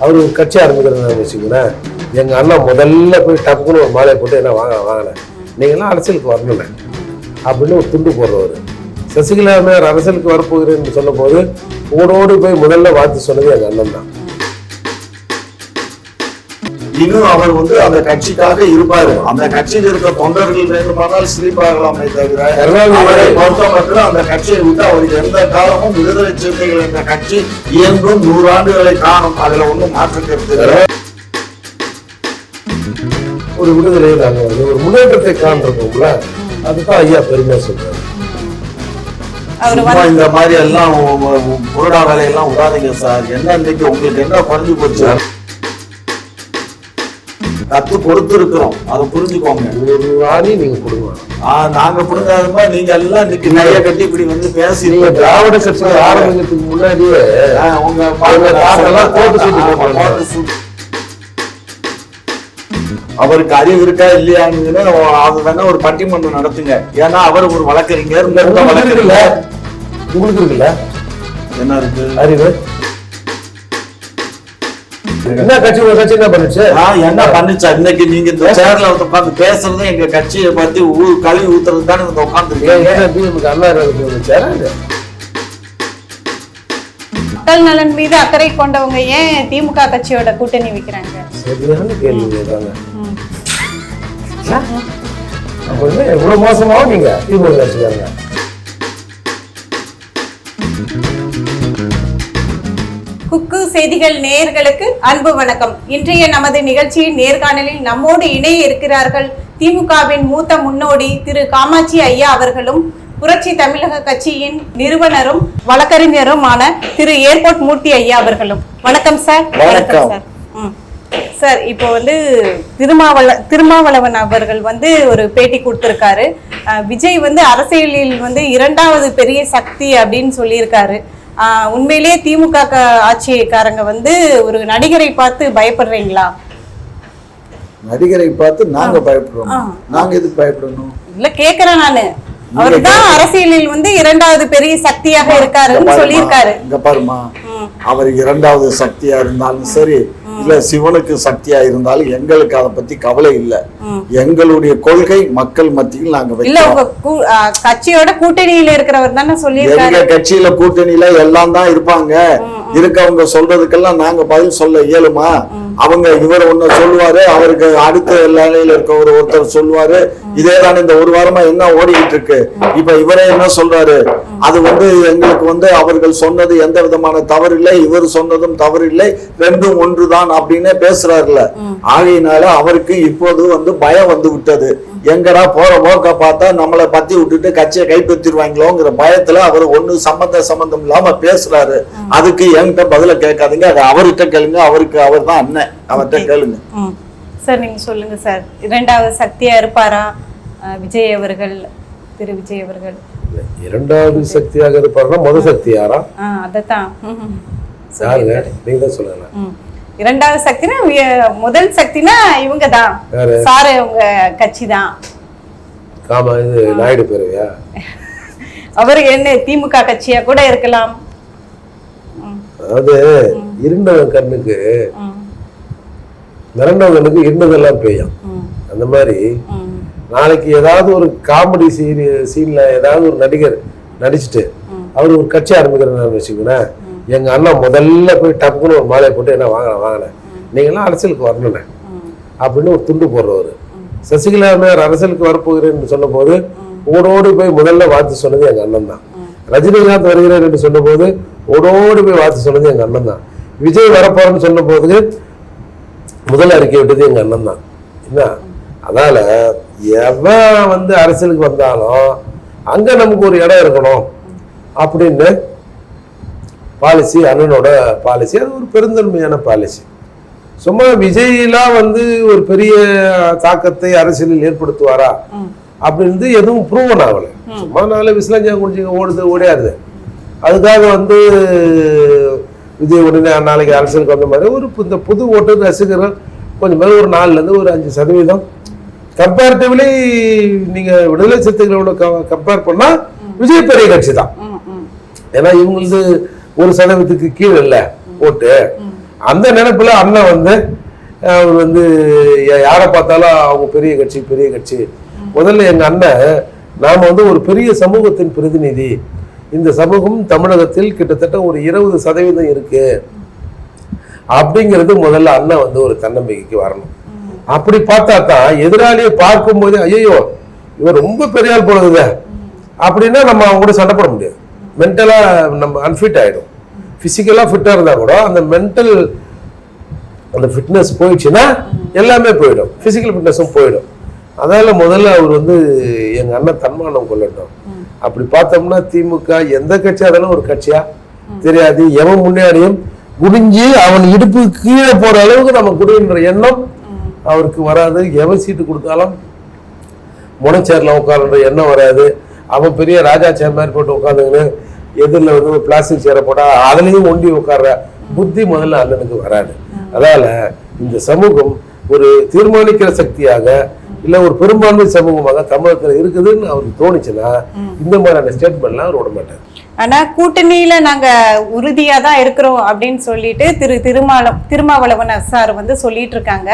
அவர் ஒரு கட்சி ஆரம்பிக்கிறதுன்னு வச்சுக்கோங்களேன். எங்கள் அண்ணன் முதல்ல போய் டப்புன்னு ஒரு மாலையை போட்டு என்ன வாங்க வாங்கினேன் நீங்களாம் அரசியலுக்கு வரணும் அப்படின்னு ஒரு துண்டு போடுறவர். சசிகலா அரசியலுக்கு வரப்போகிறேன்னு சொன்னபோது ஓடோடு போய் முதல்ல வாழ்த்து சொன்னது எங்கள் அண்ணன் தான். இன்னும் அவர் வந்து அந்த கட்சிக்காக இருப்பாரு அந்த கட்சியில் இருக்க தொண்டர்கள் வேண்டுமானால் சிரிப்பாகலாமே தவிர அவரை பொறுத்த மட்டும் அந்த கட்சியை விட்டு அவருக்கு எந்த காலமும் விடுதலை சிறுத்தைகள் என்ற கட்சி இயங்கும் நூறாண்டுகளை காணும் அதுல ஒண்ணும் மாற்று கருத்து இல்லை. ஒரு விடுதலை நாங்கள் ஒரு முன்னேற்றத்தை காண்றோம்ல அதுதான் ஐயா பெருமையாக சொல்றாரு இந்த மாதிரி எல்லாம் புரடா வேலையெல்லாம் விடாதீங்க சார் என்ன இன்னைக்கு உங்களுக்கு என்ன குறைஞ்சு போச்சு கத்து கொடுத்து இருக்கிறோம் அதை புரிஞ்சுக்கோங்க. ஒரு ஆணி நீங்கள் கொடுங்க. நாங்க புரிஞ்சாதமா நீங்க எல்லாம் இன்னைக்கு நிறைய கட்டி இப்படி வந்து பேசி நீங்க திராவிட கட்சிகள் ஆரம்பிக்கிறதுக்கு முன்னாடியே உங்க கோட்டு சூட்டு. அவருக்கு அறிவு இருக்கா இல்லையான்னு அது வேணா ஒரு பட்டிமன்றம் நடத்துங்க. ஏன்னா அவர் ஒரு வழக்கறிஞர். உங்களுக்கு இருக்குல்ல? என்ன இருக்கு? அறிவு? என்ன கட்சி ஒரு கட்சி என்ன பண்ணுச்சு? ஆ, என்ன பண்ணுச்சா? இன்னைக்கு நீங்க இந்த சேர்ல வந்து உட்கார்ந்து பேசுறது எங்க கட்சியை பத்தி ஊ கழுவி ஊத்துறது தானே வந்து உட்காந்துருக்கீங்க அண்ணா மக்கள் நலன் மீது அக்கறை கொண்டவங்க ஏன் திமுக கட்சியோட கூட்டணி வைக்கிறாங்க? சரியான கேள்வி கேட்காங்க அப்ப என்ன இவ்வளவு மோசமாவும் நீங்க திமுக கட்சிக்காரங்க. குக்கு செய்திகள் நேயர்களுக்கு அன்பு வணக்கம். இன்றைய நமது நிகழ்ச்சியின் நேர்காணலில் நம்மோடு இணைய இருக்கிறார்கள் திமுகவின் மூத்த முன்னோடி திரு காமாட்சி ஐயா அவர்களும் புரட்சி தமிழக கட்சியின் நிறுவனரும் வழக்கறிஞருமான திரு ஏர்போர்ட் மூர்த்தி ஐயா அவர்களும். வணக்கம் சார். வணக்கம். சார். சார் இப்போ வந்து திருமாவள திருமாவளவன் அவர்கள் வந்து ஒரு பேட்டி கொடுத்திருக்காரு. விஜய் வந்து அரசியலில் வந்து இரண்டாவது பெரிய சக்தி அப்படின்னு சொல்லியிருக்காரு. உண்மையிலேயே திமுக ஆட்சிக்காரங்க வந்து ஒரு நடிகரை பார்த்து பயப்படுறீங்களா? நடிகரை பார்த்து நாங்க பயப்படுறோம். நாங்க எதுக்கு பயப்படணும்? இல்ல கேக்குறேன் நானு. அவர்தான் அரசியலில் வந்து இரண்டாவது பெரிய சக்தியாக இருக்காருன்னு சொல்லியிருக்காரு. இங்க பாருமா. அவர் இரண்டாவது சக்தியா இருந்தாலும் சரி இல்ல சிவனுக்கு சக்தியா இருந்தாலும் எங்களுக்கு அதை பத்தி கவலை இல்ல. எங்களுடைய கொள்கை மக்கள் மத்தியில் நாங்க இல்ல உங்க கட்சியோட கூட்டணியில இருக்கிறவர் தானே சொல்லியிருக்காரு. எங்க கட்சியில கூட்டணியில எல்லாம் தான் இருப்பாங்க. இருக்கவங்க சொல்றதுக்கெல்லாம் நாங்க பதில் சொல்ல இயலுமா? அவங்க இவர் ஒண்ணு சொல்லுவாரு அவருக்கு அடுத்த நிலையில இருக்க ஒரு ஒருத்தர் சொல்லுவாரு. இதே தான் இந்த ஒரு வாரமா என்ன ஓடிக்கிட்டு இருக்கு இப்ப இவரே என்ன சொல்றாரு? அது வந்து எங்களுக்கு வந்து அவர்கள் சொன்னது எந்த விதமான தவறு இல்லை இவர் சொன்னதும் தவறு இல்லை ரெண்டும் ஒன்றுதான் அப்படின்னு பேசுறாருல ஆகையினால அவருக்கு இப்போது வந்து பயம் வந்து விட்டது. எங்கடா போற போக்க பார்த்தா நம்மளை பத்தி விட்டுட்டு கட்சியை கைப்பற்றிடுவாங்களோங்கிற பயத்துல அவர் ஒண்ணு சம்பந்த சம்பந்தம் இல்லாம பேசுறாரு. அதுக்கு என்கிட்ட பதில கேட்காதீங்க. அது அவர்கிட்ட கேளுங்க. அவருக்கு அவர் தான் அண்ணன். அவர்கிட்ட கேளுங்க. சார் நீங்க சொல்லுங்க சார் இரண்டாவது சக்தியா இருப்பாரா? விஜய் அவர்கள் திரு விஜய் அவர்கள். இரண்டாவது சக்தியாக இருப்பாருன்னா முத சக்தி யாரா அதத்தான். யாருங்க? நீங்க தான் சொல்லுங்க ம். இரண்டாவது சக்தினா முதல் சக்தினா இவங்க தான்? சாரு உங்க கட்சி தான். காமா இது நாயுடு பேருவியா அவர் என்ன திமுக கட்சியா கூட இருக்கலாம். அதாவது இருண்டவன் கண்ணுக்கு ம், மிரண்டவன் கண்ணுக்கு இருண்டதெல்லாம் பெய்யும் அந்த மாதிரி நாளைக்கு ஏதாவது ஒரு காமெடி சீன் சீன்ல ஏதாவது ஒரு நடிகர் நடிச்சுட்டு அவர் ஒரு கட்சி ஆரம்பிக்கிறேன்னு வச்சுக்கோங்களேன். எங்க அண்ணன் முதல்ல போய் டப்புன்னு ஒரு மாலையை போட்டு என்ன வாங்கினேன் வாங்கினேன் நீங்களாம் அரசியலுக்கு வரணுமே ம், அப்படின்னு ஒரு துண்டு போடுறவர். சசிகலா அம்மையார் அரசியலுக்கு வரப்போகிறேன்னு சொன்னபோது ஓடோடி போய் முதல்ல வாழ்த்து சொன்னது எங்க அண்ணன் தான். ரஜினிகாந்த் வருகிறேன் என்று சொன்னபோது ஓடோடி போய் வாழ்த்து சொன்னது எங்க அண்ணன் தான். விஜய் வரப்போறேன்னு சொன்னபோது முதல் அறிக்கை விட்டது எங்க அண்ணன் தான். என்ன? அதனால எவன் வந்து அரசியலுக்கு வந்தாலும் அங்க நமக்கு ஒரு இடம் இருக்கணும் அப்படின்னு பாலிசி அண்ணனோட பாலிசி அது ஒரு பெருந்தன்மையான பாலிசி சும்மா விஜய்லாம் வந்து ஒரு பெரிய தாக்கத்தை அரசியலில் ஏற்படுத்துவாரா. அப்படின்னு எதுவும் ப்ரூவன் ஆகலை. சும்மா நாலு விசிலஞ்சா குடிச்சிங்க ஓடுது ஓடியாருது. அதுக்காக வந்து விஜய் உடனே நாளைக்கு அரசியலுக்கு வந்த மாதிரி ஒரு இந்த புது ஓட்டு ரசிகர்கள் கொஞ்சம் பேர் ஒரு நாலுலேருந்து ஒரு அஞ்சு சதவீதம். கம்பேரிட்டிவ்லி நீங்கள் விடுதலை சிறுத்தைகளோட கம்பேர் பண்ணால் விஜய் பெரிய கட்சி தான். ஏன்னா இவங்களுக்கு ஒரு சதவீதத்துக்கு கீழே இல்லை ஓட்டு. அந்த நினைப்புல அண்ணன் வந்து அவர் வந்து யாரை பார்த்தாலும் அவங்க பெரிய கட்சி பெரிய கட்சி. முதல்ல எங்க அண்ணன் நாம வந்து ஒரு பெரிய சமூகத்தின் பிரதிநிதி. இந்த சமூகம் தமிழகத்தில் கிட்டத்தட்ட ஒரு இருபது சதவீதம் இருக்கு. அப்படிங்கிறது முதல்ல அண்ணன் வந்து ஒரு தன்னம்பிக்கைக்கு வரணும். அப்படி பார்த்தா தான் எதிராளியை பார்க்கும்போது ஐயோ இவர் ரொம்ப பெரியால் ஆள் போனதுங்க அப்படின்னா நம்ம அவங்க கூட சண்டை போட முடியாது. மென்டலா நம்ம அன்ஃபிட் ஆயிடும். பிசிக்கலா ஃபிட்டா இருந்தா கூட அந்த மென்டல் அந்த ஃபிட்னஸ் போயிடுச்சுன்னா எல்லாமே போயிடும். பிசிக்கல் ஃபிட்னஸும் போயிடும். அதனால முதல்ல அவர் வந்து எங்க அண்ணன் தன்மானம் கொள்ளட்டும். அப்படி பார்த்தோம்னா திமுக எந்த கட்சியாக இருந்தாலும் ஒரு கட்சியா? தெரியாது. எவன் முன்னாடியும் குடிஞ்சு அவன் இடுப்பு கீழே போற அளவுக்கு நம்ம குடின்ற எண்ணம் அவருக்கு வராது. எவன் சீட்டு கொடுத்தாலும் முனைச்சேரில் உட்காருன்ற எண்ணம் வராது. அவன் பெரிய ராஜா சேர் மாதிரி போட்டு உட்காந்துங்கன்னு எதிரில் வந்து ஒரு பிளாஸ்டிக் சேரை போட்டா அதுலேயும் ஒண்டி உட்கார்ற புத்தி முதல்ல அண்ணனுக்கு வராது. அதனால இந்த சமூகம் ஒரு தீர்மானிக்கிற சக்தியாக இல்ல ஒரு பெரும்பான்மை சமூகமாக தமிழகத்துல இருக்குதுன்னு அவருக்கு தோணுச்சுன்னா இந்த மாதிரியான ஸ்டேட்மெண்ட்லாம் அவர் விட மாட்டார். ஆனா கூட்டணியில நாங்க உறுதியா தான் இருக்கிறோம் அப்படின்னு சொல்லிட்டு திரு திருமாவளம் திருமாவளவன் சார் வந்து சொல்லிட்டு இருக்காங்க.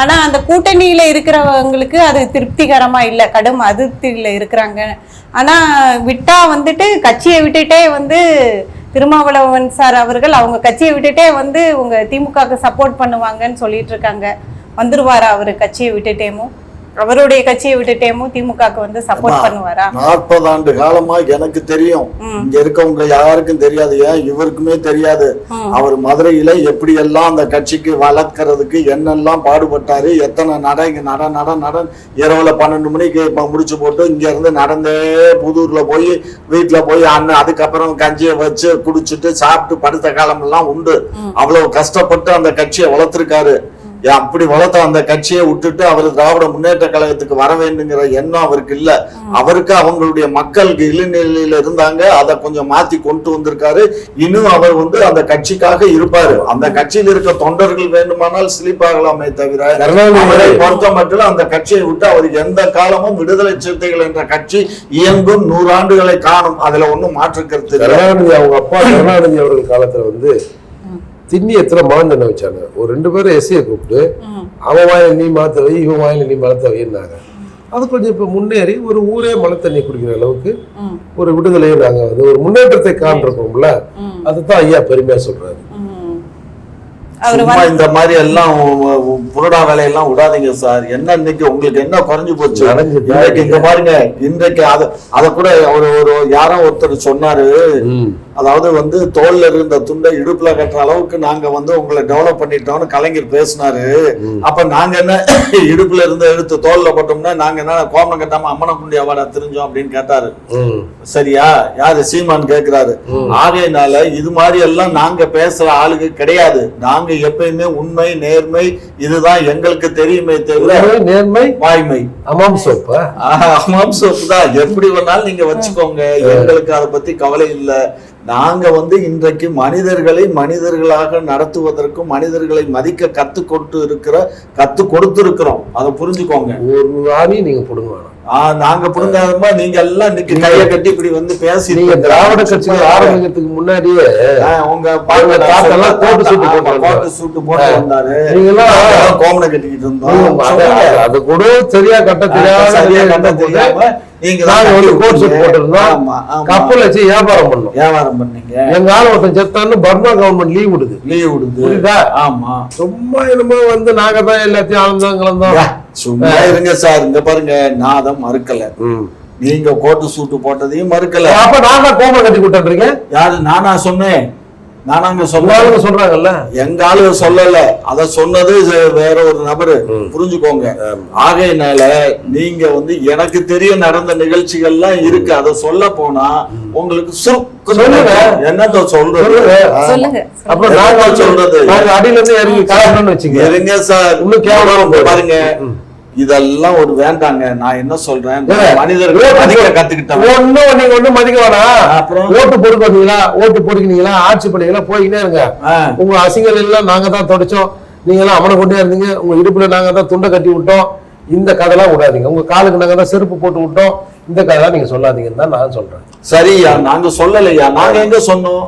ஆனா அந்த கூட்டணியில இருக்கிறவங்களுக்கு அது திருப்திகரமா இல்ல. கடும் அதிருப்தியில இருக்கிறாங்க. ஆனா விட்டா வந்துட்டு கட்சியை விட்டுட்டே வந்து திருமாவளவன் சார் அவர்கள் அவங்க கட்சியை விட்டுட்டே வந்து உங்க திமுகவுக்கு சப்போர்ட் பண்ணுவாங்கன்னு சொல்லிட்டு இருக்காங்க. வந்துருவாரா அவரு கட்சியை விட்டுட்டேமும் அவருடைய கட்சியை விட்டுட்டேமும் திமுகவுக்கு வந்து சப்போர்ட் பண்ணுவாரா? நாற்பது ஆண்டு காலமா எனக்கு தெரியும். இங்க இருக்கவங்க யாருக்கும் தெரியாது. ஏன்? இவருக்குமே தெரியாது. அவர் மதுரையில எப்படி எல்லாம் அந்த கட்சிக்கு வளர்க்கறதுக்கு என்னெல்லாம் பாடுபட்டாரு எத்தனை நட இங்க நட நட நட இரவுல பன்னெண்டு மணிக்கு முடிச்சு போட்டு இங்க இருந்து நடந்தே புதூர்ல போய் வீட்டுல போய் அண்ணன் அதுக்கப்புறம் கஞ்சியை வச்சு குடிச்சிட்டு சாப்பிட்டு படுத்த காலம் எல்லாம் உண்டு அவ்வளவு கஷ்டப்பட்டு அந்த கட்சியை வளர்த்திருக்காரு. அப்படி வளர்த்த அந்த கட்சியை விட்டுட்டு அவர் திராவிட முன்னேற்ற கழகத்துக்கு வர வேண்டுங்கிற எண்ணம் அவருக்கு இல்ல. அவருக்கு அவங்களுடைய மக்களுக்கு இளைநிலையில இருந்தாங்க. அதை கொஞ்சம் மாத்தி கொண்டு வந்திருக்காரு. இன்னும் அவர் வந்து அந்த கட்சிக்காக இருப்பாரு. அந்த கட்சியில் இருக்க தொண்டர்கள் வேண்டுமானால் ஸ்லீப் ஆகலாமே தவிர அவரை பொறுத்த மட்டும் அந்த கட்சியை விட்டு அவர் எந்த காலமும் விடுதலை சிறுத்தைகள் என்ற கட்சி இயங்கும் நூறாண்டுகளை காணும். அதுல ஒண்ணும் மாற்று கருத்து. கருணாநிதி அவங்க அப்பா கருணாநிதி அவர்கள் காலத்துல வந்து திண்ணியத்துல மாந்தனை வச்சாங்க ஒரு ரெண்டு பேரும் எஸ்ஐயை கூப்பிட்டு அவன் வாயில நீ மாத்த வை இவன் வாயில நீ மலத்த வைன்னாங்க அது கொஞ்சம் இப்ப முன்னேறி ஒரு ஊரே மழை தண்ணி குடிக்கிற அளவுக்கு. ஒரு விடுதலையை நாங்க வந்து ஒரு முன்னேற்றத்தை காண்றோம்ல அதுதான் ஐயா பெருமையா சொல்றாரு. இந்த மாதிரி எல்லாம் புரடா வேலையெல்லாம் விடாதீங்க சார். என்ன இன்னைக்கு உங்களுக்கு என்ன குறைஞ்சு போச்சு? இன்னைக்கு இங்க பாருங்க இன்றைக்கு அத அத கூட ஒரு ஒரு யாரோ ஒருத்தர் சொன்னாரு. அதாவது வந்து தோல்ல இருந்த துண்டை இடுப்புல கட்டுற அளவுக்கு நாங்க வந்து உங்களை டெவலப் பண்ணிட்டோம்னு கலைஞர் பேசினாரு. அப்ப நாங்க என்ன இடுப்புல இருந்து எடுத்து தோல்ல போட்டோம்னா நாங்க என்ன கோமணம் கட்டாம அம்மன குண்டி அவாடா தெரிஞ்சோம் அப்படின்னு கேட்டாரு. சரியா? யாரு? சீமான் கேக்குறாரு. ஆகையினால இது மாதிரி எல்லாம் நாங்க பேசுற ஆளுங்க கிடையாது. நாங்க எப்பயுமே உண்மை நேர்மை இதுதான் எங்களுக்கு தெரியுமே தவிர நேர்மை வாய்மை. அமாம் சோப்பா. ஆமாம் சோப்பு தான். எப்படி வேணாலும் நீங்க வச்சுக்கோங்க. எங்களுக்கு அதை பத்தி கவலை இல்ல. நாங்க வந்து இன்றைக்கு மனிதர்களை மனிதர்களாக நடத்துவதற்கும் மனிதர்களை மதிக்க கத்து கொடுத்து இருக்கிற கத்து கொடுத்திருக்கிறோம். அதை புரிஞ்சுக்கோங்க. ஒரு ஆணி நீங்க போடுங்க வேணாம். நாங்க புரிஞ்சாதமா நீங்க எல்லாம் இன்னைக்கு கைய கட்டி இப்படி வந்து பேசி நீங்க திராவிட கட்சிகள் ஆரம்பிக்கிறதுக்கு முன்னாடியே உங்க தாத்தாலாம் கோட்டு சூட்டு போட்டு. கோட்டு சூட்டு போட்டு வந்தாரு. நீங்கெல்லாம் நாங்கெல்லாம் கோமணம் கட்டிக்கிட்டு இருந்தோம். அது- கூட சரியா கட்ட தெரியாத சரியா கட்ட தெரியாம நீங்க நாங்க வந்து கோட் சூட். போட்டிருந்தோம். கப்பல் வச்சு வியாபாரம் பண்ணோம். வியாபாரம் பண்ணீங்க. எங்க ஆள் ஒருத்தன் செத்தான்னு பர்மா கவர்மெண்ட் லீவ் விடுது. லீவ் விடுது. புரியுதா? ஆமா. சும்மா என்னமோ வந்து நாங்க தான் எல்லாத்தையும் ஆனந்தம் கலந்தோம் சும்மா இருங்க சார் இங்க பாருங்க நான் அதை மறுக்கல. நீங்க கோட்டு சூட்டு போட்டதையும் மறுக்கல. அப்ப நான் தான் கோமம் கட்டி விட்டுறீங்க யாரு? நானா சொன்னேன். நானாங்க சொல்ல எல்லாரும் சொல்றாங்கல்ல. எங்க ஆளு சொல்லல. அத சொன்னது வேற ஒரு நபரு. புரிஞ்சுக்கோங்க. ஆகையினால நீங்க வந்து எனக்கு தெரிய நடந்த நிகழ்ச்சிகள்லாம் இருக்கு. அத சொல்ல போனா உங்களுக்கு சுருக்குன்னு சொல்லுங்க. என்னத்த சொல்றது? அப்புறம் நாங்க சொல்றது? நாங்க அடியில இருந்து இறங்கி காரணம்னு வச்சுங்க இருங்க சார். இன்னும் கேவலமா. பாருங்க. இதெல்லாம் ஒரு வேண்டாங்க. நான் என்ன சொல்றேன்? மனிதர்கள் மதிக்க கத்துக்கிட்டேன் ஒண்ணும் நீங்க ஒண்ணும் மதிக்க வேணாம். அப்புறம்? ஓட்டு போட்டு வந்தீங்களா ஓட்டு போட்டுக்கினீங்களா? ஆட்சி பண்ணீங்களா போய்கிட்டே இருங்க. உங்க அசிங்கல் எல்லாம் நாங்க தான் தொடச்சோம். நீங்க எல்லாம் அவனை கொண்டே இருந்தீங்க. உங்க இடுப்புல நாங்க தான் துண்டை கட்டி விட்டோம். இந்த கதைலாம் விடாதீங்க. உங்க காலுக்கு நாங்க தான் செருப்பு போட்டு விட்டோம். இந்த கதைலாம் நீங்க சொல்லாதீங்கன்னு தான் நான் சொல்றேன். சரியா? நாங்க சொல்லலையா? நாங்க எங்க சொன்னோம்?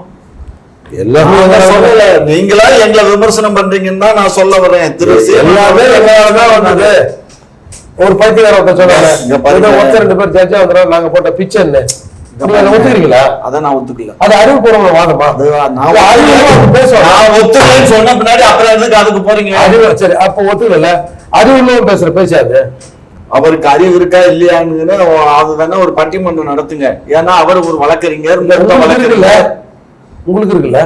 எல்லாமே நீங்களா எங்களை விமர்சனம் பண்றீங்கன்னு தான் நான் சொல்ல வரேன் திரு எல்லாமே எங்களால தான் வந்தது. ஒரு பைத்தியக்கார ஒருத்தர் சொன்னாங்க ஒருத்தர் ரெண்டு பேர் ஜட்ஜா வந்துடும் நாங்க போட்ட அதை ஒத்துக்கிறீங்களா? அதை நான் ஒத்துக்கல. அது அறிவு பூர்வமா வாதமா நான் நான் ஒத்துக்கலன்னு சொன்ன பின்னாடி அப்புறம் எதுக்கு அதுக்கு போறீங்க? அறிவு சரி அப்ப ஒத்துக்கல. அறிவு இல்லாம பேசுற பேசாது அவருக்கு அறிவு இருக்கா இல்லையான்னு அது வேணா ஒரு பட்டிமன்றம் நடத்துங்க. ஏன்னா அவர் ஒரு வழக்கறிஞர் உங்களுக்கு இருக்குல்ல? உங்களுக்கு இருக்குல்ல?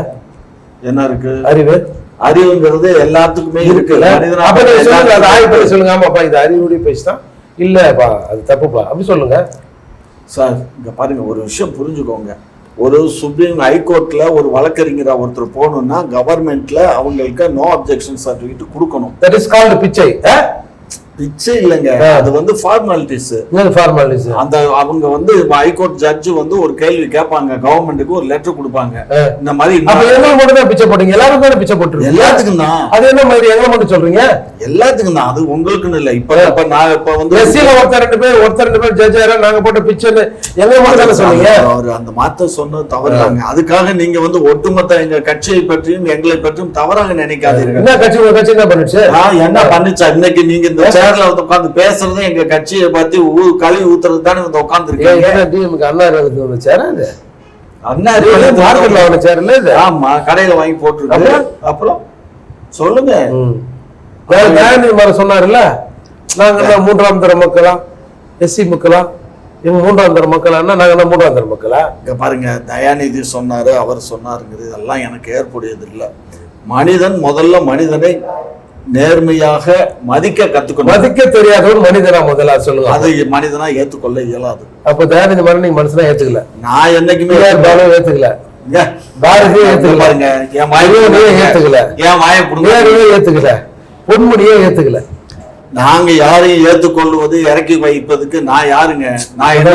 என்ன இருக்கு? அறிவு? அறிவுங்கிறது எல்லாத்துக்குமே இருக்கு. இருக்குல்ல ஆய்வு பண்ணி சொல்லுங்க ஆமாப்பா இது அறிவுடைய பேசுதான் இல்லப்பா அது தப்புப்பா. அப்படி சொல்லுங்க. சார் இங்க பாருங்க ஒரு விஷயம் புரிஞ்சுக்கோங்க. ஒரு சுப்ரீம் ஹைகோர்ட்ல ஒரு வழக்கறிஞரா ஒருத்தர் போகணும்னா கவர்மெண்ட்ல அவங்களுக்கு நோ அப்ஜெக்ஷன் சர்டிபிகேட் கொடுக்கணும். தட் இஸ் கால்டு பிச்சை. பிச்சை இல்லைங்க. அது வந்து ஃபார்மாலிட்டிஸ் ஃபார்மாலிட்டிஸ் அந்த அவங்க வந்து ஹைகோர்ட் ஜட்ஜ் வந்து ஒரு கேள்வி கேட்பாங்க. கவர்மெண்ட்டுக்கு ஒரு லெட்டர் கொடுப்பாங்க. இந்த மாதிரி எங்களுக்கு மட்டும் தான் பிச்சை போட்டீங்க. எல்லாரும் தானே பிச்சை போட்டுருக்கீங்க? எல்லாத்துக்கும் தான். அது என்ன மாதிரி எங்களை மட்டும் சொல்றீங்க? எல்லாத்துக்கும் தான். அது உங்களுக்குன்னு இல்ல. இப்ப இப்ப நான் இப்ப வந்து எஸ்சியில ஒருத்தர் ரெண்டு பேர் ஒருத்தர் ரெண்டு பேர் ஜட்ஜ் ஆயிரம் நாங்க போட்ட பிச்சைன்னு எங்களை மட்டும் தானே சொன்னீங்க அவர் அந்த மாத்த சொன்னது தவறுதாங்க. அதுக்காக நீங்க வந்து ஒட்டுமொத்த எங்க கட்சியை பற்றியும் எங்களை பற்றியும் தவறாக நினைக்காதீர்கள். என்ன கட்சி கட்சி என்ன பண்ணுச்சு என்ன பண்ணுச்சா? இன்னைக்கு நீங்க இந்த சேர்ல வந்து உட்கார்ந்து பேசுறது எங்க கட்சியை பத்தி கழுவி ஊத்துறது தானே வந்து உட்கார்ந்து இருக்கீங்க டிஎம்க்கு அண்ணா இருக்கு ஒன்று சேரா இது? அண்ணா மார்க்கெட்ல. ஒன்று சேர் இல்ல இது? ஆமா கடையில வாங்கி போட்டுருக்கு. அப்புறம்? சொல்லுங்க. வேற சொன்னாருல்ல நாங்க மூன்றாம் தர மக்களா? எஸ்சி மக்களா? இவங்க மூன்றாம் தர மக்களான்னா நாங்க என்ன மூன்றாம் தர மக்களா? இங்க பாருங்க தயாநிதி சொன்னாரு அவர் சொன்னாருங்கிறது இதெல்லாம் எனக்கு ஏற்புடையது இல்ல மனிதன் முதல்ல மனிதனை நேர்மையாக மதிக்க கத்துக்கணும் மதிக்க தெரியாதவன் மனிதனா முதல்ல சொல்லுங்க அதை மனிதனா ஏத்துக்கொள்ள இயலாது. அப்ப தயாநிதி மாறன் நீங்க மனுஷனா ஏத்துக்கல. நான் என்னைக்குமே பிஆர் பாலு ஏத்துக்கல. இங்க, பாரதியும் ஏத்துக்கல. பாருங்க என் புடுங்க. ஏத்துக்கல. என் வாயை புடுங்க. ஏத்துக்கல. பொன்முடியே ஏத்துக்கல. நாங்க யாரையும் ஏத்துக்கொள்வது இறக்கி வைப்பதுக்கு நான் யாருங்க? நான் என்ன.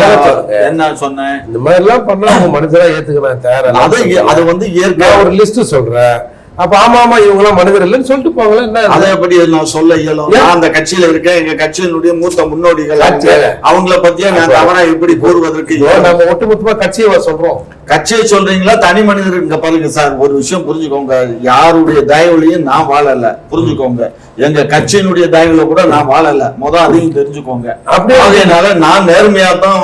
என்ன சொன்னேன்? இந்த மாதிரி எல்லாம் பண்ணா அவங்க மனுஷனா ஏத்துக்கலாம் தயாரா அது அது வந்து இயற்கை நான் ஒரு லிஸ்ட் சொல்றேன். அப்ப ஆமா ஆமா இவங்க எல்லாம் மனிதர் இல்லைன்னு சொல்லிட்டு போங்களேன் என்ன? அதை எப்படி நான் சொல்ல இயலும்? நான் அந்த கட்சியில இருக்கேன். எங்க கட்சியினுடைய மூத்த முன்னோடிகள்? அவங்கள பத்தியே நான் தவறா எப்படி கூறுவதற்கு? நம்ம ஒட்டுமொத்தமா கட்சியை சொல்றோம். கட்சியை சொல்றீங்களா? தனி மனிதர் இங்க பாருங்க சார். ஒரு விஷயம் புரிஞ்சுக்கோங்க. யாருடைய தயவுலையும் நான் வாழல. புரிஞ்சுக்கோங்க. எங்க கட்சியினுடைய தயவுல கூட நான் வாழல. முத அதையும் தெரிஞ்சுக்கோங்க. அப்படியே- அதனால நான் நேர்மையா தான்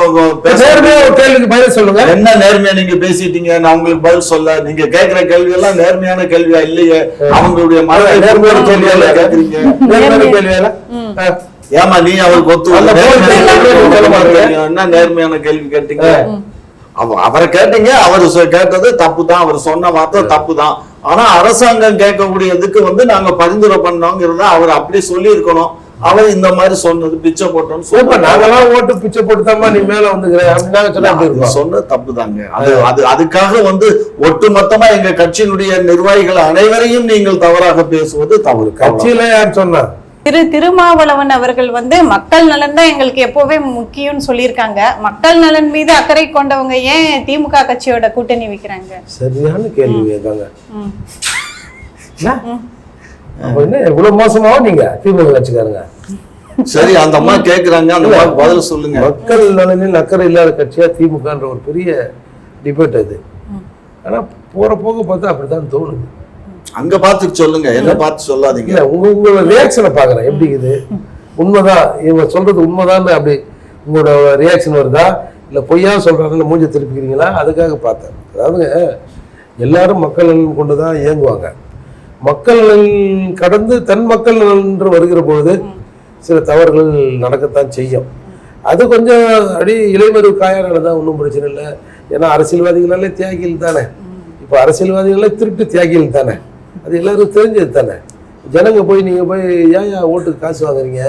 கேள்விக்கு பதில் சொல்லுங்க. என்ன நேர்மையா நீங்க பேசிட்டீங்க? நான் உங்களுக்கு பதில் சொல்ல. நீங்க கேக்குற கேள்வி எல்லாம் நேர்மையான கேள்வியா இல்லையே. அவங்களுடைய நேர்மையான. கேக்குறீங்க நேர்மையான கேள்வியால. ஏமா நீ அவருக்கு ஒத்து. என்ன நேர்மையான கேள்வி கேட்டீங்க? அவ- அவரை கேட்டீங்க அவர் கேட்டது தப்பு தான் அவர் சொன்ன வார்த்தை தப்பு தான் ஆனா அரசாங்கம் கேட்கக்கூடியதுக்கு வந்து நாங்க பரிந்துரை பண்ணோங்கிறத அவர் அப்படி சொல்லி இருக்கணும் அவர் இந்த மாதிரி சொன்னது பிச்சை போட்டோம்னு இப்ப சொன்னாங்க நாங்கெல்லாம் ஓட்டு பிச்சை போட்டுதாம்மா நீ மேல வந்துக்கிற? அப்படின்னு நாங்க சொன்னா சொன்ன தப்புதாங்க. அது அது அதுக்காக வந்து ஒட்டுமொத்தமா எங்க கட்சியினுடைய நிர்வாகிகள் அனைவரையும் நீங்கள் தவறாக பேசுவது தவறு. கட்சியில யார் சொன்னா? திரு திருமாவளவன் அவர்கள் வந்து மக்கள் நலன் தான் எங்களுக்கு எப்பவுமே முக்கியம்னு சொல்லியிருக்காங்க. மக்கள் நலன் மீது அக்கறை கொண்டவங்க ஏன் திமுக கட்சியோட கூட்டணி வைக்கிறாங்க? சரியான கேள்வி. அப்ப என்ன இவ்வளவு மோசமாவும் நீங்க திமுக கட்சிக்காரங்க? சரி அந்த அம்மா கேக்குறாங்க அந்த பதில் சொல்லுங்க. மக்கள் நலனில் அக்கறை இல்லாத கட்சியா திமுகன்ற ஒரு பெரிய டிபேட் அது. ஆனா போற போக பார்த்தா அப்படித்தான் தோணுது. அங்க பார்த்து சொல்லுங்க என்ன பார்த்து சொல்லாதீங்க. இல்ல உங்க உங்களோட ரியாக்ஷனை பாக்குறேன் எப்படி இது உண்மைதான் இவங்க சொல்றது உண்மைதான் அப்படி உங்களோட ரியாக்ஷன் வருதா? இல்ல பொய்யா சொல்றாங்கன்னு மூஞ்சி திருப்பிக்கிறீங்களா? அதுக்காக பார்த்தேன். அதாவதுங்க எல்லாரும் மக்கள் நலன் கொண்டு தான் இயங்குவாங்க. மக்கள் நலன் கடந்து தன் மக்கள் நலன் என்று வருகிற பொழுது சில தவறுகள் நடக்கத்தான் செய்யும். அது கொஞ்சம் அடி இளைமறு காயானால தான் ஒன்றும் பிரச்சனை இல்லை. ஏன்னா அரசியல்வாதிகளாலே தியாகிகள் தானே. இப்போ அரசியல்வாதிகளே திருட்டு தியாகிகள் தானே. அது எல்லோரும் தெரிஞ்சது தானே. ஜனங்க போய் நீங்கள் போய் ஏன் ஏன் ஓட்டுக்கு காசு வாங்குறீங்க?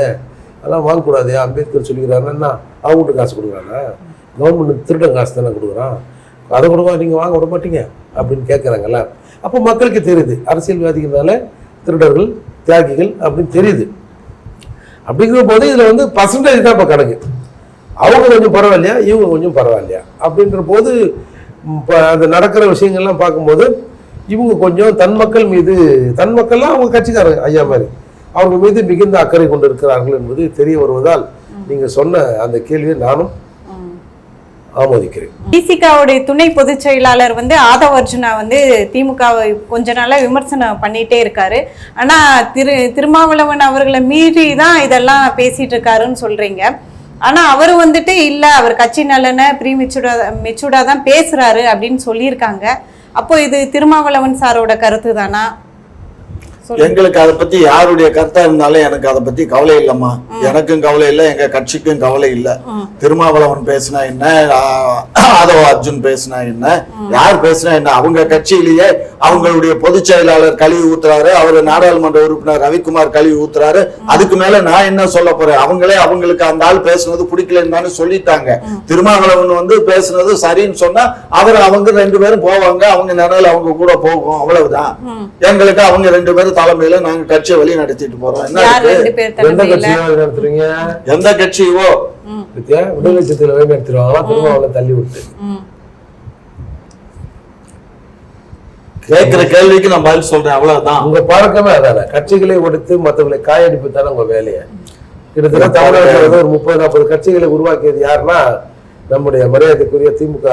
அதெல்லாம் வாங்கக்கூடாது. அம்பேத்கர் சொல்லிக்கிறாருன்னா அவங்க வீட்டு காசு கொடுக்குறானா கவர்மெண்ட் திருடன் காசு தானே கொடுக்குறான். அதை கொடுக்க நீங்கள் வாங்க விட மாட்டீங்க. அப்படின்னு கேட்குறாங்கல்ல அப்போ மக்களுக்கு தெரியுது. அரசியல்வாதிகளால் திருடர்கள் தியாகிகள் அப்படின்னு தெரியுது. அப்படிங்கிற போது இதில் வந்து பர்சன்டேஜ் தான் இப்போ கணக்கு. அவங்க கொஞ்சம் பரவாயில்லையா? இவங்க கொஞ்சம் பரவாயில்லையா? அப்படின்ற போது ம், ப- அது நடக்கிற விஷயங்கள்லாம் பார்க்கும்போது இவங்க கொஞ்சம் தன் மக்கள் மீது தன் மக்கள்லாம் அவங்க கட்சிக்காரங்க ஐயா மாதிரி அவங்க மீது மிகுந்த அக்கறை கொண்டு இருக்கிறார்கள் என்பது தெரிய வருவதால் நீங்கள் சொன்ன அந்த கேள்வியை நானும். ஆமோதிக்கிறேன். டிசிகாவுடைய துணை பொதுச் செயலாளர் வந்து ஆதவ அர்ஜுனா வந்து திமுகவை கொஞ்ச நாளா விமர்சனம் பண்ணிட்டே இருக்காரு. ஆனா திரு திருமாவளவன் அவர்களை மீறி தான் இதெல்லாம் பேசிட்டு இருக்காருன்னு சொல்றீங்க. ஆனா அவர் வந்துட்டு இல்லை அவர் கட்சி நலனை ப்ரீ மெச்சூர்டா தான் பேசுறாரு அப்படின்னு சொல்லியிருக்காங்க. அப்போ இது திருமாவளவன் சாரோட கருத்து தானா எங்களுக்கு அதை பத்தி யாருடைய கருத்தா இருந்தாலும் எனக்கு அதை பத்தி கவலை இல்லம்மா. எனக்கும் கவலை இல்லை எங்க கட்சிக்கும் கவலை இல்ல. திருமாவளவன் பேசினா என்ன ஆதவ அர்ஜுன் பேசினா என்ன யார் பேசினா என்ன? அவங்க கட்சியிலேயே அவங்களுடைய பொதுச் செயலாளர் கழுவி ஊத்துறாரு அவர் நாடாளுமன்ற உறுப்பினர் ரவிக்குமார் கழுவி ஊத்துறாரு. அதுக்கு மேல நான் என்ன சொல்ல போறேன்? அவங்களே அவங்களுக்கு அந்த ஆள் பேசுனது பிடிக்கலன்னு தானே சொல்லிட்டாங்க. திருமாவளவன் வந்து பேசுனது சரின்னு சொன்னா அவர் அவங்க ரெண்டு பேரும் போவாங்க அவங்க நிலையில அவங்க கூட போகும் அவ்வளவுதான். எங்களுக்கு அவங்க ரெண்டு பேரும் தலைமையில நாங்க கட்சியை வழி நடத்திட்டு போறோம். என்ன யார் இருக்கு? ரெண்டு பேர் எந்த கட்சியோ விடுதலை சிறுத்தைகளை வழி நடத்திடுவாங்களா? திரும்ப அவளை தள்ளி விட்டு. கேட்கிற கேள்விக்கு நான் பதில் சொல்றேன். அவ்வளவுதான். உங்க பழக்கமே அதானே? கட்சிகளை ஒடுத்து மற்றவங்களை காயடிப்பு தானே உங்க வேலையை? கிட்டத்தட்ட தமிழ்நாட்டில் ஒரு முப்பது நாற்பது கட்சிகளை உருவாக்கியது யாருன்னா நம்முடைய மரியாதைக்குரிய திமுக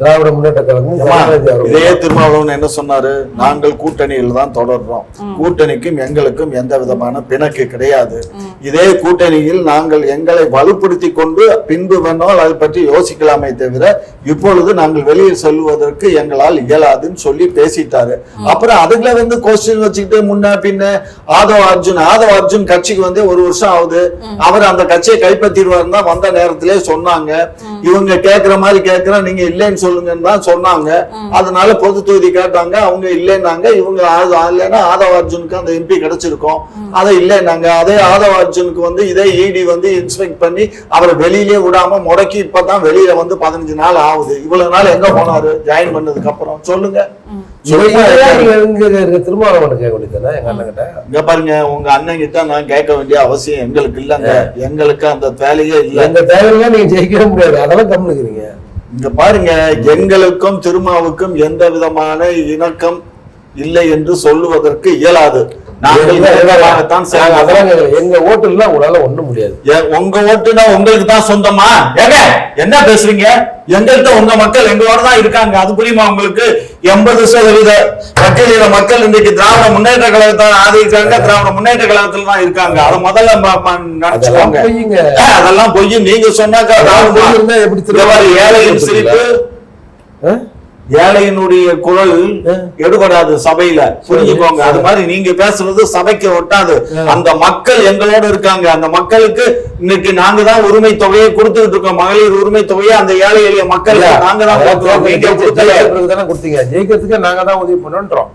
திராவிட முன்னேற்ற இதே திருமாவளவன் என்ன சொன்னாரு? நாங்கள் கூட்டணியில் தான் தொடர்றோம். கூட்டணிக்கும் எங்களுக்கும் எந்த விதமான பிணக்கு கிடையாது. இதே கூட்டணியில் நாங்கள் எங்களை வலுப்படுத்தி கொண்டு பின்பு வேணால் அதை பற்றி யோசிக்கலாமே தவிர இப்பொழுது நாங்கள் வெளியில் செல்வதற்கு எங்களால் இயலாதுன்னு சொல்லி பேசிட்டாரு. அப்புறம் அதுல வந்து கொஸ்டின் வச்சுக்கிட்டு முன்ன பின்ன ஆதவ அர்ஜுன் ஆதவ அர்ஜுன் கட்சிக்கு வந்து ஒரு வருஷம் ஆகுது. அவர் அந்த கட்சியை கைப்பற்றிடுவாருன்னு தான் வந்த நேரத்திலே சொன்னாங்க. இவங்க கேக்குற மாதிரி கேக்குற நீங்க இல்லைன்னு சொல்லுங்கன்னு தான் சொன்னாங்க. அதனால பொது தொகுதி கேட்டாங்க. அவங்க இல்லைன்னாங்க. இவங்க இல்லைன்னா ஆதவ அர்ஜுனுக்கு அந்த எம்பி கிடைச்சிருக்கும். அதை இல்லைன்னாங்க. அதே ஆதவ அர்ஜுனுக்கு வந்து இதே இடி வந்து இன்ஸ்பெக்ட் பண்ணி அவரை வெளியிலே விடாம முடக்கி இப்பதான் வெளியில வந்து பதினஞ்சு நாள் ஆகுது. இவ்வளவு நாள் எங்க போனாரு? ஜாயின் பண்ணதுக்கு அப்புறம். சொல்லுங்க. இங்க பாருங்க உங்க அண்ணன் கிட்ட நான் கேட்க வேண்டிய அவசியம் எங்களுக்கு இல்லங்க. எங்களுக்கு அந்த வேலையே இல்ல. எங்க தேவையில்லாம் நீங்க ஜெயிக்கவே முடியாது. அதெல்லாம் கம்முனுக்குறீங்க இங்க பாருங்க எங்களுக்கும் திருமாவுக்கும் எந்த விதமான இணக்கம் இல்லை என்று சொல்லுவதற்கு இயலாது. எங்க ஓட்டுல உங்களால ஒண்ணும் முடியாது. உங்க ஓட்டுனா உங்களுக்கு தான் சொந்தமா? ஏங்க என்ன பேசுறீங்க? எங்கள்கிட்ட உங்க மக்கள் எங்களோட தான் இருக்காங்க. அது புரியுமா உங்களுக்கு? எண்பது சதவீத பட்டியலிட மக்கள் இன்றைக்கு திராவிட முன்னேற்ற கழகத்தை ஆதரிக்கிறாங்க திராவிட முன்னேற்ற கழகத்துல தான் இருக்காங்க. அதை முதல்ல நினைச்சுக்கோங்க. அதெல்லாம் பொய் நீங்க சொன்னாக்கா ஏழையின் சிரிப்பு? ஏழையினுடைய குரல் எடுபடாது சபையில. புரிஞ்சுக்கோங்க. அது மாதிரி நீங்க பேசுறது சபைக்கு ஒட்டாது. அந்த மக்கள் எங்களோட இருக்காங்க. அந்த மக்களுக்கு இன்னைக்கு நாங்க தான் உரிமை தொகையை கொடுத்துட்டு இருக்கோம். மகளிர் உரிமை தொகையை அந்த ஏழை எளிய மக்கள் நாங்க தான் கொடுத்தீங்க. ஜெயிக்கிறதுக்கு நாங்க தான் உதவி பண்ணோன்றோம்.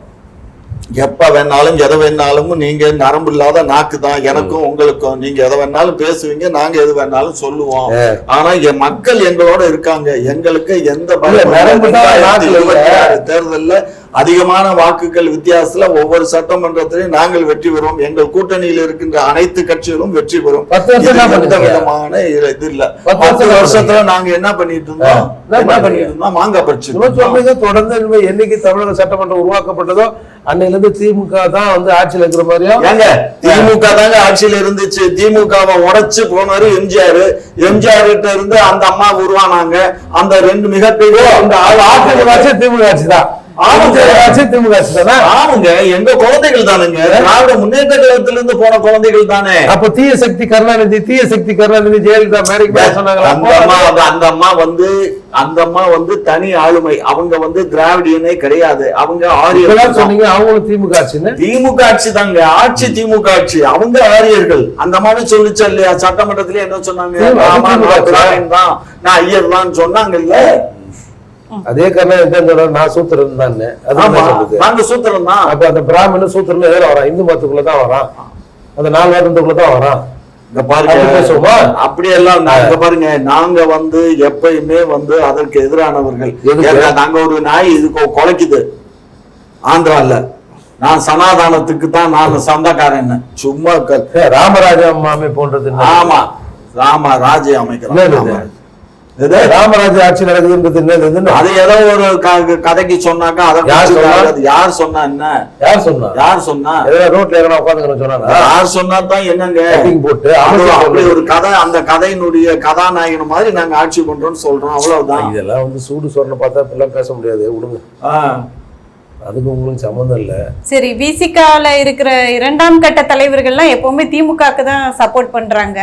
எப்ப வேணாலும் எதை வேணாலும் நீங்க நரம்பு இல்லாத நாக்கு தான் எனக்கும் உங்களுக்கும். நீங்க எதை வேணாலும் பேசுவீங்க நாங்க எது வேணாலும் சொல்லுவோம். ஆனா என் மக்கள் எங்களோட இருக்காங்க. எங்களுக்கு எந்த பயமும் நரம்பு தான் இல்லை. நாக்குல இல்ல. 2026 தேர்தல்ல அதிகமான வாக்குகள் வித்தியாசத்துல ஒவ்வொரு சட்டமன்றத்திலையும் நாங்கள் வெற்றி பெறுவோம். எங்கள் கூட்டணியில் இருக்கின்ற அனைத்து கட்சிகளும் வெற்றி பெறும். எந்த? விதமான இது இல்ல. பத்து வருஷத்துல நாங்க என்ன பண்ணிட்டு இருந்தோம்? என்ன? பண்ணிட்டு மாங்காய் பறிச்சு தொடர்ந்து என்னைக்கு தமிழக சட்டமன்றம் உருவாக்கப்பட்டதோ அன்னையில இருந்து திமுக தான் வந்து ஆட்சியில் இருக்கிற மாதிரியும் ஏங்க திமுக தாங்க ஆட்சியில இருந்துச்சு. திமுகவை உடைச்சு போனாரு எம்ஜிஆர். எம்ஜிஆர் கிட்ட இருந்து அந்த அம்மா உருவானாங்க. அந்த ரெண்டு மிகப்பெரிய அந்த அதிமுக ஆட்சி திமுக ஆட்சி தான். ஆமாங்க. எங்க குழந்தைகள் தானுங்க. திராவிட முன்னேற்ற கழகத்துல இருந்து போன குழந்தைகள் தானே. அப்ப தீய சக்தி கருணாநிதி தீய சக்தி கருணாநிதி ஜெயலலிதா மேடைக்கு சொன்னாங்களா? அந்த அம்மா வந்து- அந்த அம்மா வந்து அந்த அம்மா வந்து தனி ஆளுமை. அவங்க வந்து திராவிடியனே கிடையாது. அவங்க ஆரியர்கள். சொன்னீங்க அவங்களும் திமுக ஆட்சின்னு? திமுக ஆட்சி தாங்க. ஆட்சி திமுக ஆட்சி. அவங்க ஆரியர்கள். அந்த மாதிரி சொல்லிச்சா இல்லையா? சட்டமன்றத்திலே என்ன சொன்னாங்க? நான் ஐயர் தான் சொன்னாங்க இல்ல அதே தான் சொல்றாரு, நான் சூத்திரன் தான் அது நாங்க சூத்திரம் தான். அப்ப அந்த பிராமணன் சூத்திரன் எதிர வரான்? இந்து மதத்துக்குள்ள தான் வரான். அந்த நாலு வேதத்துக்குள்ள தான் வரான். இங்க அப்படி பாருங்க நாங்க பாருங்க. நாங்க வந்து எப்பயுமே வந்து அதற்கு எதிரானவர்கள். நாங்க ஒரு நாய் இது கொ- குலைக்குது. ஆந்திரால. நான் சனாதானத்துக்கு தான் நான் சொந்தக்காரன். சும்மா ராமராஜா மாமே போன்றது? ஆமா. ராமா? அமைக்கிறோம் இது ராமராஜ் ஆட்சி நடக்குதுன்றது அது ஏதோ ஒரு க- கதைக்கு சொன்னாக்கா அதை யார் சொன்னா? அது யார் சொன்னா என்ன? யார் சொன்னா? யார் சொன்னா? ரோட்ல எங்கனா உட்காந்துக்கிறேன் சொன்னா யார் சொன்னா தான் என்னங்க போட்டு அப்படி. ஒரு கதை அந்த கதையினுடைய கதாநாயகன் மாதிரி நாங்க ஆட்சி பண்றோம்னு சொல்றோம். அவ்வளவுதான். இதெல்லாம் வந்து சூடு சொரணை பார்த்தா இப்பெல்லாம் பேச முடியாது. விடுங்க. ஆ. அதுக்கு உங்களுக்கு சம்மந்தம் இல்ல. சரி விசிகால இருக்கிற இரண்டாம் கட்ட தலைவர்கள்லாம் எப்பவுமே திமுகக்கு தான் சப்போர்ட் பண்றாங்க.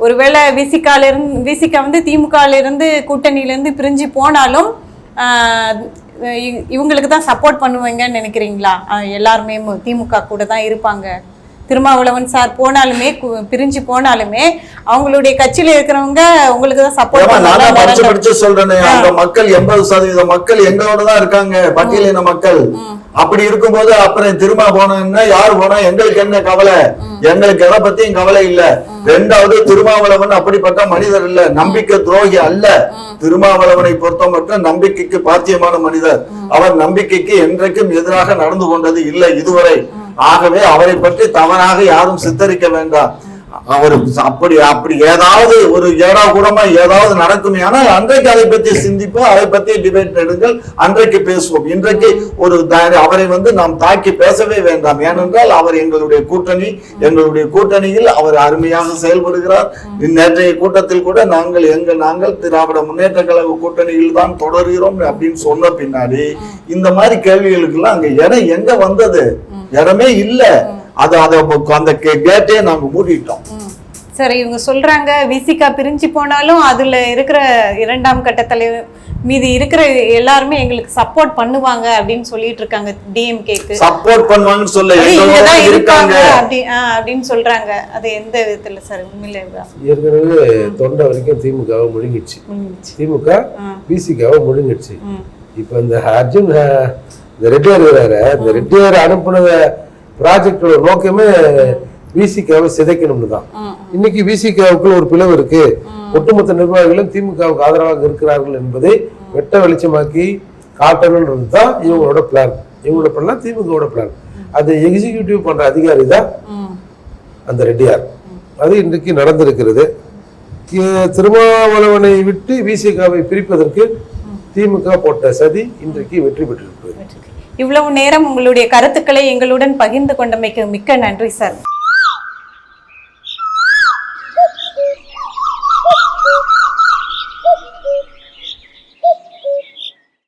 ஒருவேளை விசிகாலிருந்து விசிகா வந்து திமுகலேருந்து கூட்டணியிலேருந்து பிரிஞ்சு போனாலும் இ- இவங்களுக்கு தான் சப்போர்ட் பண்ணுவீங்கன்னு நினைக்கிறீங்களா? எல்லாருமே திமுக கூட தான் இருப்பாங்க. திருமாவளவன் சார் போனாலுமே பிரிஞ்சு போனாலுமே அவங்களுடைய கட்சியில இருக்கிறவங்க உங்களுக்கு தான் சப்போர்ட் படிச்சு பண்ணுவாங்க. படிச்சு சொல்றேனே அந்த மக்கள் எண்பது சதவீத மக்கள் எங்களோட தான் இருக்காங்க பட்டியலின மக்கள். அப்படி இருக்கும்போது அப்புறம் திரும்ப போனா யார் போனா எங்களுக்கு என்ன கவலை? எங்களுக்கு எதை பத்தியும் கவலை இல்ல. ரெண்டாவது திருமாவளவன் அப்படிப்பட்ட மனிதர் இல்ல நம்பிக்கை துரோகி அல்ல. திருமாவளவனை பொறுத்த மட்டும் நம்பிக்கைக்கு பாத்தியமான மனிதர். அவர் நம்பிக்கைக்கு என்றைக்கும் எதிராக நடந்து கொண்டது இல்லை இதுவரை. ஆகவே அவரை பற்றி தவறாக யாரும் சித்தரிக்க வேண்டாம். அவர் அப்படி அப்படி ஏதாவது ஒரு ஏடா கூடமா ஏதாவது நடக்குமே ஆனால் அன்றைக்கு அதை பற்றி சிந்திப்போம் அதை பற்றி டிபேட் எடுங்கள் அன்றைக்கு பேசுவோம். இன்றைக்கு ஒரு த- அவரை வந்து நாம் தாக்கி பேசவே வேண்டாம். ஏனென்றால் அவர் எங்களுடைய கூட்டணி எங்களுடைய கூட்டணியில் அவர் அருமையாக செயல்படுகிறார். நேற்றைய கூட்டத்தில் கூட நாங்கள் எங்க நாங்கள் திராவிட முன்னேற்ற கழக கூட்டணியில் தான் தொடர்கிறோம் அப்படின்னு சொன்ன பின்னாடி இந்த மாதிரி கேள்விகளுக்கெல்லாம் அங்க இடம் எங்க வந்தது? இடமே இல்லை. அது அதை அந்த கேட்டே நாங்க மூடிட்டோம். சரி இவங்க சொல்றாங்க விசிகா பிரிஞ்சு போனாலும் அதுல இருக்கிற இரண்டாம் கட்ட தலைவர் மீதி இருக்கிற எல்லாருமே எங்களுக்கு சப்போர்ட் பண்ணுவாங்க அப்படின்னு சொல்லிட்டு இருக்காங்க டிஎம்கேக்கு சப்போர்ட் பண்ணுவாங்கன்னு சொல்ல இருக்காங்க அப்படி அப்படின்னு சொல்றாங்க அது எந்த விதத்துல சார் உண்மையில. ஏற்கனவே தொண்டை வரைக்கும் திமுகவை முழுங்கிடுச்சு முடிஞ்சுச்சு. திமுக. பிசிகாவை முழுங்கிடுச்சு. இப்ப இந்த அர்ஜுன் இந்த ரெட்டியார் இருக்கிறாரு இந்த ரெட்டியார் அனுப்புனத ப்ராஜெக்டோட நோக்கமே விசிகாவை சிதைக்கணும்னு தான். இன்னைக்கு விசிகாவுக்குள்ள ஒரு பிளவு இருக்கு. ஒட்டுமொத்த நிர்வாகிகளும் திமுகவுக்கு ஆதரவாக இருக்கிறார்கள் என்பதை வெட்ட வெளிச்சமாக்கி காட்டணுன்றது தான் இவங்களோட பிளான் இவங்களோட பிளான் திமுகவோட பிளான் அதை எக்ஸிகியூட்டிவ் பண்ற அதிகாரி தான். அந்த ரெட்டியார். அது இன்றைக்கு நடந்திருக்கிறது. திருமாவளவனை விட்டு விசிகாவை பிரிப்பதற்கு திமுக போட்ட சதி இன்றைக்கு வெற்றி பெற்றிருக்கிறது. இவ்வளவு நேரம் உங்களுடைய கருத்துக்களை எங்களுடன் பகிர்ந்து கொண்டமைக்கு மிக்க நன்றி சார்.